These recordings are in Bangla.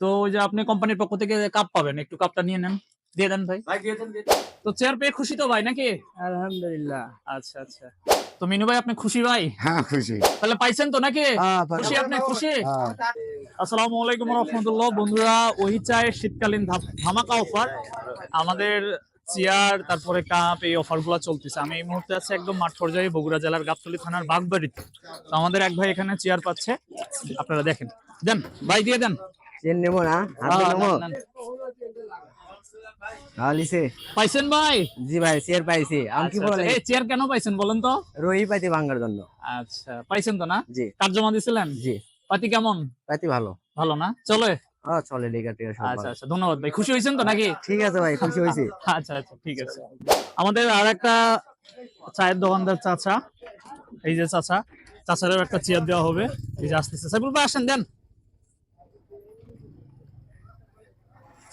তো ওই যে আপনি কোম্পানির পক্ষ থেকে কাপ পাবেন একটু কাপটা নিয়ে নেন। দিয়ে দেন ভাই। তো চেয়ার পেয়ে খুশি তো ভাই নাকি? আলহামদুলিল্লাহ। আচ্ছা আচ্ছা। তো মিনু ভাই আপনি খুশি ভাই? হ্যাঁ খুশি। তাহলে পাইছেন তো নাকি? খুশি আপনি খুশি? আসসালামু আলাইকুম রহমতুল্লাহ। বন্ধুরা ওহি চায়ের শীতকালীন ধামাকা অফার আমাদের চেয়ার তারপরে কাপ এই অফারগুলো চলতেছে। আমি এই মুহূর্তে আছি একদম মাঠ পর্যায়ে বগুড়া জেলার গাবতলী থানার বাগবাড়িতে। তো আমাদের এক ভাই এখানে চেয়ার পাচ্ছে। আপনারা দেখেন। দেন ভাই দিয়ে দেন। চেন নেব না হাতে নেব। নেন, নেন। পাইছেন ভাই? জি ভাই চেয়ার পাইছি। আমি কি আচ্ছা, আচ্ছা। এই চেয়ার কেন পাইছেন বলেন তো? ভাঙার জন্য। আচ্ছা পাইছেন তো না? জি। কার জমা দিছিলেন? জি। পাতি কেমন? পাইতে ভালো। ভালো না? চলে? আচ্ছা আচ্ছা ধন্যবাদ ভাই। খুশি হয়েছেন তো নাকি? ঠিক আছে ভাই খুশি হয়েছি আচ্ছা আচ্ছা ঠিক আছে। আমাদের আর একটা চায়ের দোকানদার চাচা। এই যে চাচা চাচারও একটা চেয়ার দেওয়া হবে। এই যে আসতেছে। সাইবুল ভাই আসেন দেন।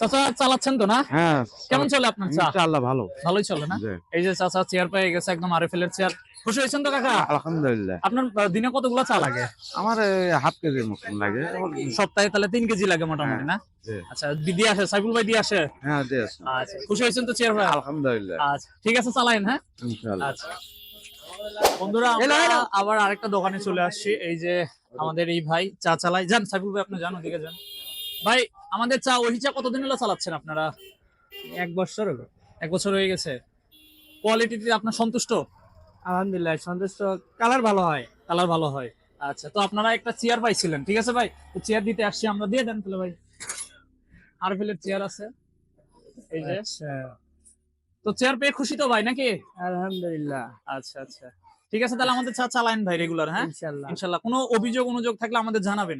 চাচা চালাচ্ছেন তো না? হ্যাঁ কেমন চলে আপনার চা? ভালো। ভালোই চলে না? এই যে চাচা চেয়ার পেয়ে গেছে একদম আরএফএল এর চেয়ার খুশি হয়েছেন তো কাকা? আলহামদুলিল্লাহ। আপনার দিনে কতগুলো চা লাগে? আমার হাফ কেজির মতন লাগে। সপ্তাহে তাহলে তিন কেজি লাগে মোটামুটি না? আচ্ছা দিয়ে আসে সাইবুল ভাই আসে? হ্যাঁ আচ্ছা খুশি হয়েছেন তো চেয়ার ভাই? আলহামদুলিল্লাহ। আচ্ছা ঠিক আছে চালাইন হ্যাঁ? ইনশাআল্লাহ। আচ্ছা। বন্ধুরা আবার আরেকটা দোকানে চলে আসছি। এই যে আমাদের এই ভাই চা চালাই যান সাইফুল ভাই আপনি যান ওদিকে যান। ভাই আমাদের চা ওই চা কতদিন হলো চালাচ্ছেন আপনারা? এক বছর হলো। এক বছর হয়ে গেছে। কোয়ালিটিতে আপনার সন্তুষ্ট? আলহামদুলিল্লাহ সন্তুষ্ট। কালার ভালো হয়। কালার ভালো হয়। আচ্ছা তো আপনারা একটা চেয়ার পাইছিলেন ঠিক আছে ভাই? তো চেয়ার দিতে আসছি আমরা দিয়ে দেন তাহলে ভাই। আরফেলের চেয়ার আছে। এই যে। আচ্ছা। তো চেয়ার পেয়ে খুশি তো ভাই নাকি? আলহামদুলিল্লাহ। আচ্ছা আচ্ছা। ঠিক আছে তাহলে আমাদের চা চালাইন ভাই রেগুলার হ্যাঁ? ইনশাআল্লাহ ইনশাল্লাহ। কোনো অভিযোগ অনুযোগ থাকলে আমাদের জানাবেন।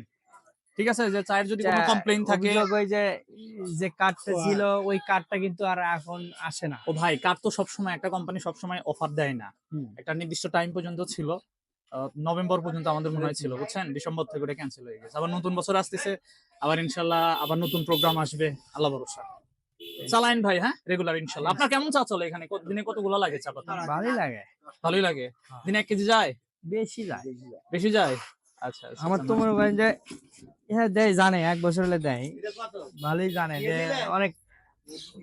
ঠিক আছে? যে চায়ের যদি কোনো কমপ্লেইন থাকে ওই যে যে কার্ডটা ছিল ওই কার্ডটা কিন্তু আর এখন আসে না। ও ভাই কার তো সবসময় একটা কোম্পানি সবসময় অফার দেয় না। একটা নির্দিষ্ট টাইম পর্যন্ত ছিল। নভেম্বর পর্যন্ত আমাদের মনে হয় ছিল বুঝছেন? ডিসেম্বর থেকে ওটা ক্যান্সেল হয়ে গেছে। আবার নতুন বছর আসতেছে আবার ইনশাল্লাহ আবার নতুন প্রোগ্রাম আসবে। আল্লাহ ভরসা। চালাইন ভাই হ্যাঁ? রেগুলার ইনশাল্লাহ। আপনার কেমন চা চলে এখানে? কত- দিনে কতগুলো লাগে চা পাতা? ভালোই লাগে। ভালোই লাগে। দিনে এক কেজি যায়? বেশি যায়। বেশি যায়? আচ্ছা আচ্ছা, আমার তো আচ্ছা। মনে করেন যে হ্যাঁ দেয় জানে এক বছর হলে দেয়। ভালোই জানে যে অনেক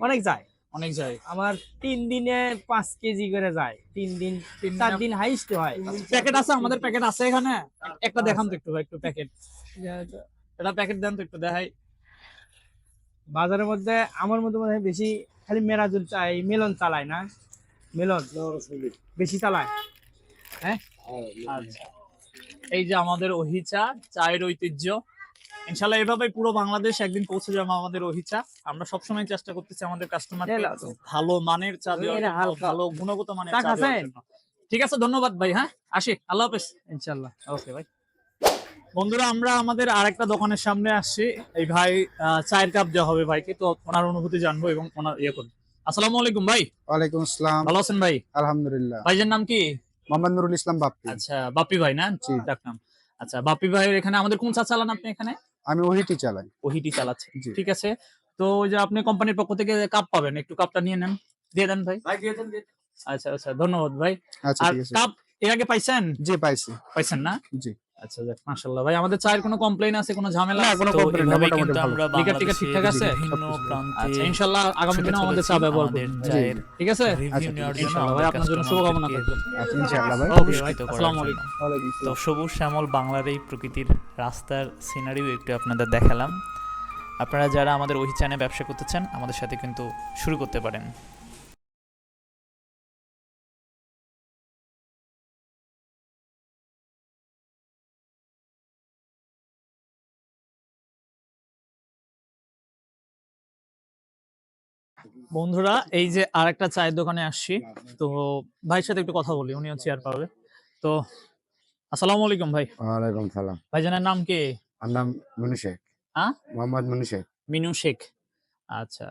অনেক যায়। অনেক যায়। আমার তিন দিনে পাঁচ কেজি করে যায়। তিন দিন চার দিন হাইস্ট হয়। প্যাকেট আছে আমাদের প্যাকেট আছে এখানে। একটা দেখান তো একটু একটু প্যাকেট। এটা প্যাকেট দেন তো একটু দেখাই। বাজারের মধ্যে আমার মধ্যে মনে হয় বেশি খালি মেরাজুল চাই মেলন চালায় না? মেলন? বেশি চালায়? হ্যাঁ? আচ্ছা। এই যে আমাদের ওহিচা চায়ের ঐতিহ্য। ইনশাল্লাহ এভাবে পুরো বাংলাদেশ একদিন পৌঁছে যাব আমাদের ওহিচা আমরা সবসময় চেষ্টা করতেছি আমাদের কাস্টমার ভালো মানের চা দেওয়ার জন্য, ভালো গুণগত মানের চা চা দেওয়ার খাচ্ছেন? জন্য। ঠিক আছে ধন্যবাদ ভাই হ্যাঁ? আসি আল্লাহ হাফেজ। ইনশাল্লাহ। ওকে ভাই। বন্ধুরা আমরা আমাদের আরেকটা দোকানের সামনে আসছি। এই ভাই আহ, চায়ের কাপ দেওয়া হবে ভাইকে তো ওনার অনুভূতি জানব এবং ওনার ইয়ে করব। আসসালামু আলাইকুম ভাই। ওয়ালাইকুম আসসালাম। ভালো আছেন ভাই? আলহামদুলিল্লাহ। ভাইজার নাম কি? মোহাম্মদ নুরুল ইসলাম বাপ্পি। আচ্ছা বাপ্পি ভাই না? জি। ডাকনাম আচ্ছা বাপ্পি ভাইয়ের এখানে আমাদের কোন চা চালান আপনি এখানে? আমি ওহিটি চালাই। ওহিটি চালাচ্ছি। জি। ঠিক আছে। তো ওই যে আপনি কোম্পানির পক্ষ থেকে কাপ পাবেন একটু কাপটা নিয়ে নেন। দিয়ে দেন ভাই। ভাই দিয়ে দেন। আচ্ছা আচ্ছা ধন্যবাদ ভাই। আচ্ছা আর ঠিক আছে। কাপ এর আগে পাইছেন? জি পাইছি। পাইছেন না? জি। আচ্ছা যাক মাশাআল্লাহ। ভাই আমাদের চায়ের কোনো কমপ্লেইন আছে কোনো ঝামেলা? না, কোনো complaint না, মোটামুটি আমরা লিকার টিকার ঠিকঠাক আছে? আচ্ছা ইনশাআল্লাহ আগামী দিনে আমাদের চা ব্যবহার করবেন ঠিক আছে? আচ্ছা, জন্য ইনশাআল্লাহ ভাই আপনার জন্য শুভকামনা থাকবে আচ্ছা ইনশাআল্লাহ ভাই। আসসালামু আলাইকুম। তো সবুজ শ্যামল বাংলার এই প্রকৃতির রাস্তার সিনারিও একটু আপনাদের দেখালাম। আপনারা যারা আমাদের ওহিচানে ব্যবসা করতে চান আমাদের সাথে কিন্তু শুরু করতে পারেন। বন্ধুরা এই যে আর একটা চায়ের দোকানে আসছি। তো ভাইয়ের সাথে একটু কথা বলি উনিও চেয়ার পাবে তো আসসালামু আলাইকুম ভাই। ওয়ালাইকুম সালাম। ভাইজানের নাম কি? আমার নাম মনু শেখ। হ্যাঁ? মোহাম্মদ মনু শেখ। মিনু শেখ। আচ্ছা।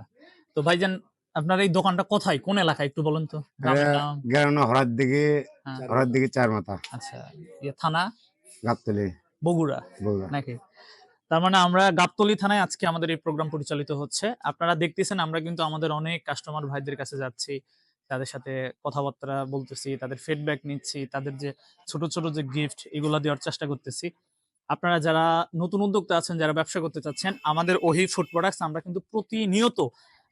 তো ভাইজান আপনার এই দোকানটা কোথায়? কোন এলাকায়? একটু বলুন তো। নাম। হরার দিকে হ্যাঁ, হরার দিকে চার মাথা আচ্ছা। ইয়ে থানা? গাবতলি। বগুড়া। বগুড়া। নাকি? তার মানে আমরা গাবতলী থানায় আজকে আমাদের এই প্রোগ্রাম পরিচালিত হচ্ছে। আপনারা দেখতেছেন, আমরা কিন্তু আমাদের অনেক কাস্টমার ভাইদের কাছে যাচ্ছি, তাদের সাথে কথাবার্তা বলতেছি, তাদের ফিডব্যাক নিচ্ছি, তাদের যে ছোট ছোট যে গিফট এগুলো দেওয়ার চেষ্টা করতেছি। আপনারা যারা নতুন উদ্যোক্তা আছেন, যারা ব্যবসা করতে চাচ্ছেন, আমাদের ওহি ফুড প্রোডাক্টস আমরা কিন্তু প্রতিনিয়ত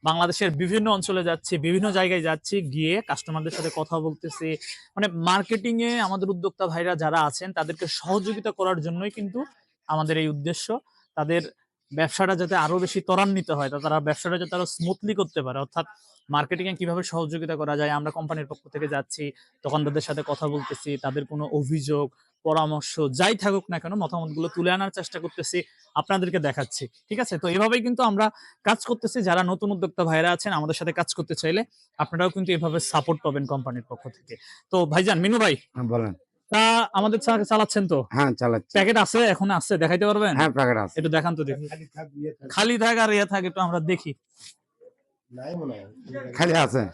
বাংলাদেশের বিভিন্ন অঞ্চলে যাচ্ছি, বিভিন্ন জায়গায় যাচ্ছি, গিয়ে কাস্টমারদের সাথে কথা বলতেছি। মানে মার্কেটিং এ আমাদের উদ্যোক্তা ভাইরা যারা আছেন, তাদেরকে সহযোগিতা করার জন্যই কিন্তু আমাদের এই উদ্দেশ্য। তাদের ব্যবসাটা যাতে আরও বেশি ত্বরান্বিত হয় তারা ব্যবসাটা যাতে আরও স্মুথলি করতে পারে। অর্থাৎ মার্কেটিং এ কীভাবে সহযোগিতা করা যায় আমরা কোম্পানির পক্ষ থেকে যাচ্ছি দোকানদারদের সাথে কথা বলতেছি তাদের কোনো অভিযোগ পরামর্শ যাই থাকুক না কেন মতামতগুলো তুলে আনার চেষ্টা করতেছি আপনাদেরকে দেখাচ্ছি। ঠিক আছে? তো এভাবেই কিন্তু আমরা কাজ করতেছি। যারা নতুন উদ্যোক্তা ভাইরা আছেন আমাদের সাথে কাজ করতে চাইলে আপনারাও কিন্তু এভাবে সাপোর্ট পাবেন কোম্পানির পক্ষ থেকে। তো ভাইজান মিনু ভাই? হ্যাঁ, বলেন। তা আমাদের চা- চালাচ্ছেন তো? হ্যাঁ চালাচ্ছি। প্যাকেট আছে? এখন আছে? দেখাইতে পারবেন? হ্যাঁ প্যাকেট আছে। একটু দেখান তো দেখি। খালি থাক আর ইয়ে থাক একটু আমরা দেখি। খালি আছে।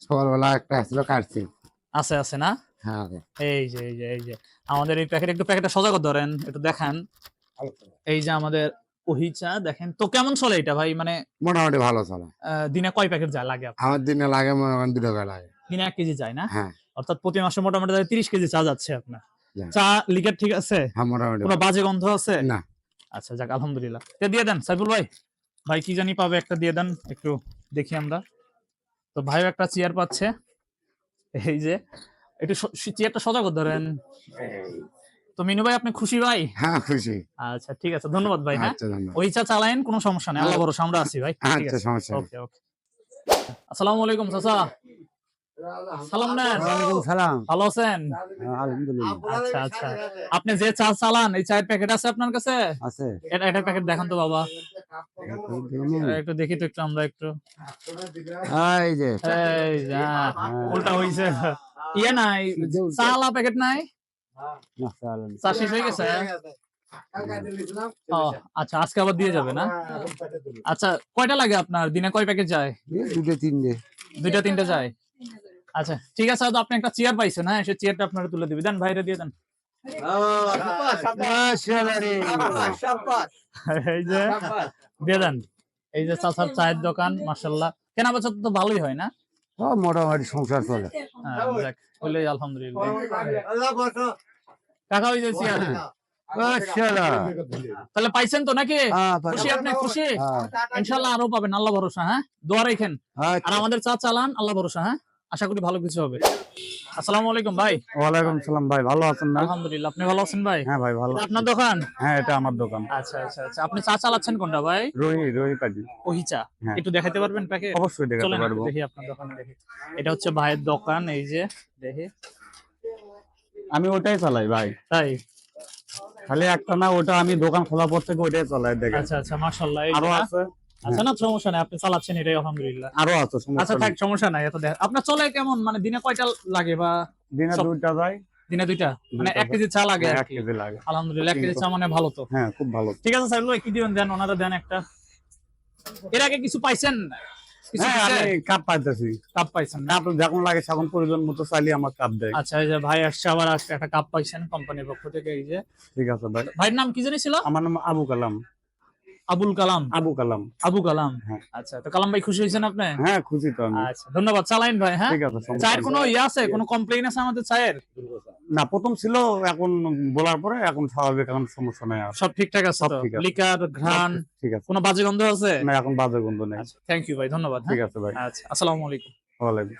সকালবেলা একটা আসছিল কাটছি। আছে আছে না? হ্যাঁ এই যে এই যে এই যে। আমাদের এই প্যাকেট একটু প্যাকেটটা সজাগ ধরেন একটু দেখান। এই যে আমাদের ওহিচা দেখেন। তো কেমন চলে এটা ভাই? মানে মোটামুটি ভালো চলে। আহ, দিনে কয় প্যাকেট যায় লাগে আমার দিনে লাগে মনে করেন লাগে। দিনে এক কেজি যায় না? হ্যাঁ। অর্থাৎ প্রতি মাসে মোটামুটি তিরিশ কেজি চা যাচ্ছে আপনার। চা লিকার ঠিক আছে? হ্যাঁ কোনো বাজে গন্ধ আছে? না। আচ্ছা যাক আলহামদুলিল্লাহ। দিয়ে দেন সাইফুল ভাই। ভাই কি জানি পাবে একটা দিয়ে দেন একটু দেখি আমরা। তো ভাইও একটা চেয়ার পাচ্ছে। এই যে একটু চেয়ারটা সজাগ ধরেন। তো মিনু ভাই আপনি খুশি ভাই? হ্যাঁ খুশি। আচ্ছা ঠিক আছে ধন্যবাদ ভাই হ্যাঁ? আচ্ছা ওই চা চালায়েন কোনো সমস্যা নেই আল্লাহ ভরসা আমরা আছি ভাই আচ্ছা সমস্যা ওকে ওকে। আসসালামু আলাইকুম চাচা। সালাম না সালাম। ভালো আছেন? আলহামদুলিল্লাহ। আচ্ছা আচ্ছা। আপনি যে চা চালান এই চায়ের প্যাকেট আছে আপনার কাছে? আছে। এটা এটা প্যাকেট দেখান তো বাবা। একটু দেখি তো একটু আমরা একটু। এই যে। এই যা। উল্টা হইছে। ইয়ে নাই। চালা প্যাকেট নাই? চা শেষ হয়ে গেছে? ও আচ্ছা আজকে আবার দিয়ে যাবে না? আচ্ছা কয়টা লাগে আপনার? দিনে কয় প্যাকেট যায়? দুটো তিনটে। দুইটা তিনটা যায়? আচ্ছা ঠিক আছে আপনি একটা চেয়ার পাইছেন হ্যাঁ? সেই চেয়ারটা আপনারা তুলে দিবেন দেন ভাইরে দিয়ে দেন। এই যে দিয়ে দেন। এই যে চাচার চায়ের দোকান মার্শাল্লাহ কেনা বেচা তো ভালোই হয় না? ও মোটামুটি সংসার চলে। হ্যাঁ আলহামদুলিল্লাহ। কাকা ওই যে চেয়ার তাহলে পাইছেন তো নাকি? খুশি আপনি খুশি? ইনশাল্লাহ আরও পাবেন আল্লাহ ভরসা হ্যাঁ? দোয়া রেখেন। আর আমাদের চা চালান আল্লাহ ভরসা হ্যাঁ? আশা করি ভালো কিছু হবে। আসসালামু আলাইকুম ভাই। ওয়ালাইকুম সালাম ভাই ভালো আছেন না আলহামদুলিল্লাহ আপনি ভালো আছেন ভাই? হ্যাঁ ভাই ভালো আপনার দোকান? হ্যাঁ এটা আমার দোকান। আচ্ছা আচ্ছা আচ্ছা। আপনি চা চালাচ্ছেন কোনটা ভাই? রোহি রোহি কাজী। ওহি চা। হ্যাঁ। একটু দেখাতে পারবেন অবশ্যই দেখাতে পারব। দেখি আপনার দোকানে দেখি। এটা হচ্ছে ভাইয়ের দোকান এই যে দেখি। আমি ওটাই চালাই ভাই। তাই? খালি একটা না ওটা আমি দোকান খোলা পর থেকে ওটাই চালাই দেখেন। আচ্ছা আচ্ছা মাশাআল্লাহ। আরও আছে। আচ্ছা না সমস্যা নাই আপনি চালাচ্ছেন এটাই আলহামদুলিল্লাহ। আরও আছে সমস্যা আচ্ছা থাক সমস্যা নাই এত দেখ। আপনার চলে কেমন? মানে দিনে কয়টা লাগে বা দিনে দুইটা যায়। দিনে দুইটা? মানে এক কেজি চা লাগে এক কেজি লাগে। আলহামদুলিল্লাহ এক কেজি চা মানে ভালো তো। হ্যাঁ খুব ভালো। ঠিক আছে স্যার কি দিবেন? দেন ওনারা দেন একটা। এর আগে কিছু পাইছেন? হ্যাঁ কাপ পাইতেছি। কাপ পাইছেন কাপ যখন লাগে তখন প্রয়োজন মতো চাইলে আমার কাপ দেয়। আচ্ছা এই যে ভাই আসছে আবার আসছে একটা কাপ পাইছেন কোম্পানির পক্ষ থেকে এই যে। ঠিক আছে ভাই। ভাইয়ের নাম কি জানি ছিল? আমার নাম আবু কালাম। আবুল কালাম। আবু কালাম। আবু কালাম। হ্যাঁ। আচ্ছা তো কালাম ভাই খুশি হয়েছেন আপনি? হ্যাঁ খুশি তো আমি। আচ্ছা ধন্যবাদ। চালাইন ভাই হ্যাঁ? ঠিক আছে চায়ের কোনো ইয়ে আছে? কোনো কমপ্লেইন আছে আমাদের চায়ের? না প্রথম ছিল এখন বলার পরে এখন স্বাভাবিক এখন সমস্যা নাই সব ঠিকঠাক আছে সব তো? ঠিক আছে। লিকার ঘ্রাণ ঠিক আছে। কোনো বাজে গন্ধ আছে? না এখন বাজে গন্ধ নেই। আচ্ছা থ্যাংক ইউ ভাই ধন্যবাদ ঠিক হ্যাঁ? আছে ভাই। আচ্ছা আসসালামু আলাইকুম। ওয়ালাইকুম।